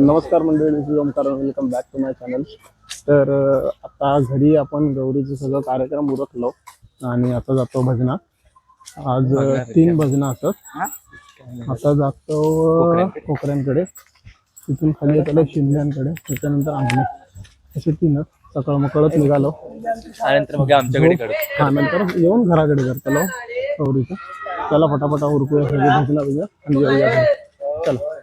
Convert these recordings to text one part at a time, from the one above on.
नमस्कार मंडळी Omkar welcome back to my channel तर आता घरी आपण गौरीचं सगळं कार्यक्रम उरकलो आणि आता जातो भजना आज तीन भजना असत आता जातो कोकऱ्यांकडे तिथून खाली येतो शिंद्यांकडे त्याच्यानंतर अंगणे असे तीनच. सकाळ मकळत निघालो. त्यानंतर मग आमच्याकडे कडू हा नंतर येऊन घराकडे करतलो गौरीचं. चला पटापटा उरकूया सगळे भजना बिजना आणि येऊया. चला.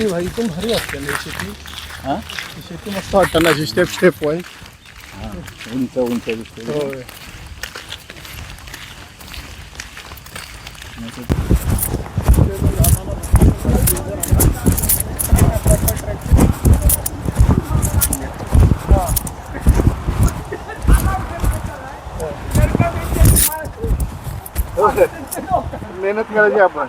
शेती भाई पण भारी असते ना ही शेती. ही? शेती मस्त वाटतं ना स्टेप स्टेप वाईज उंच उंच दिसते होय. मेहनत करायची आपण.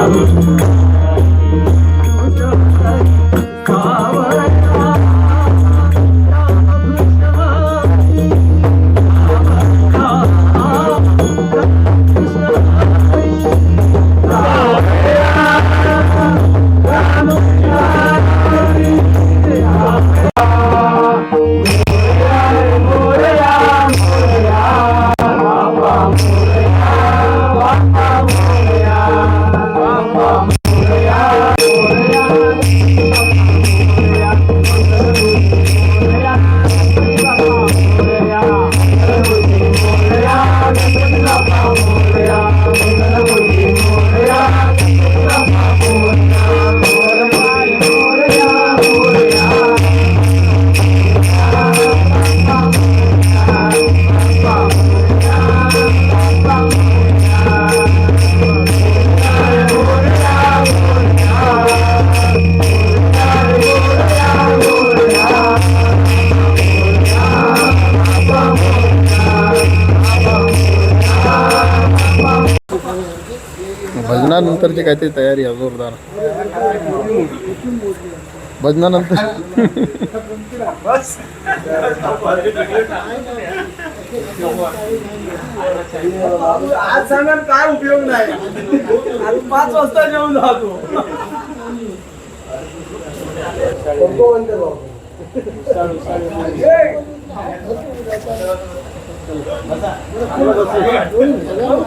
Bible. भजनानंतरची काहीतरी तयारी आहे जोरदार. भजनानंतर. आज सांगा काय उपयोग नाही. आज पाच वाजता जेवून जातो.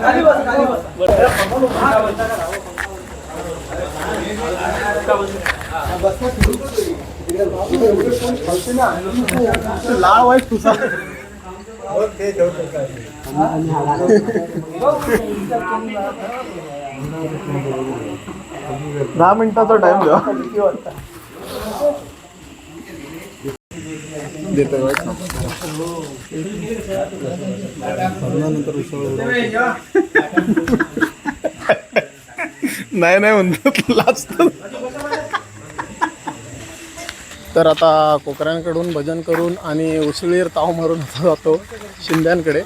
खाली बस खाली बस. लाव आहे तुझा दहा मिनिटाचा टाइम द्या. देतो नाही नाही म्हणतात लास्ट तर आता कोकऱ्यांकडून भजन करून आणि उसळीर ताव मारून आता जातो शिंद्यांकडे.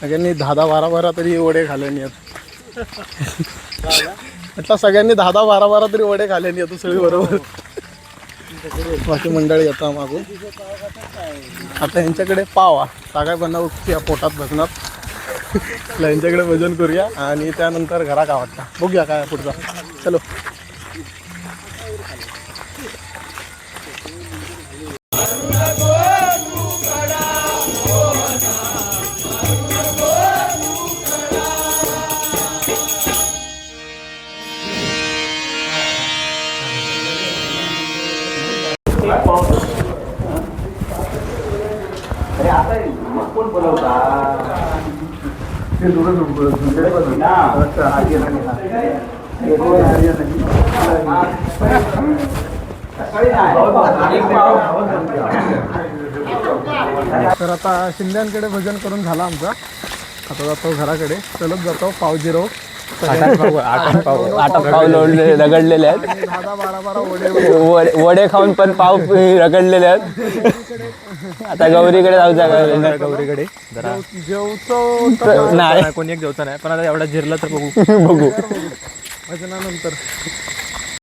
सगळ्यांनी दहा दहा बारा बारा तरी वडे खाल्याने आहेत म्हटलं सगळ्यांनी दहा दहा बारा बारा तरी वडे खाल्याने आहेत उसळी बरोबर. बाकी मंडळी येतात मागून. आता यांच्याकडे पावा. काय बनवू या पोटात भजनात यांच्याकडे भजन करूया आणि त्यानंतर घरा का वाटतं बघूया काय पुढचा. चलो. तर आता शिंद्यांकडे भजन करून झाला आमचा. आता जातो घराकडे. चलत जातो पाव आता पाव लोडले रगडलेले आहेत. आणि दहा दहा बारा बारा वडे वडे वडे खाऊन पण पाव रगडलेले आहेत. आता गौरीकडे जाऊचा का गौरीकडे. जरा. जेवतो तर नाही. कोणी एक जेवता नाही पण आता एवढा जिरला तर बघू. बघू. भजनानंतर.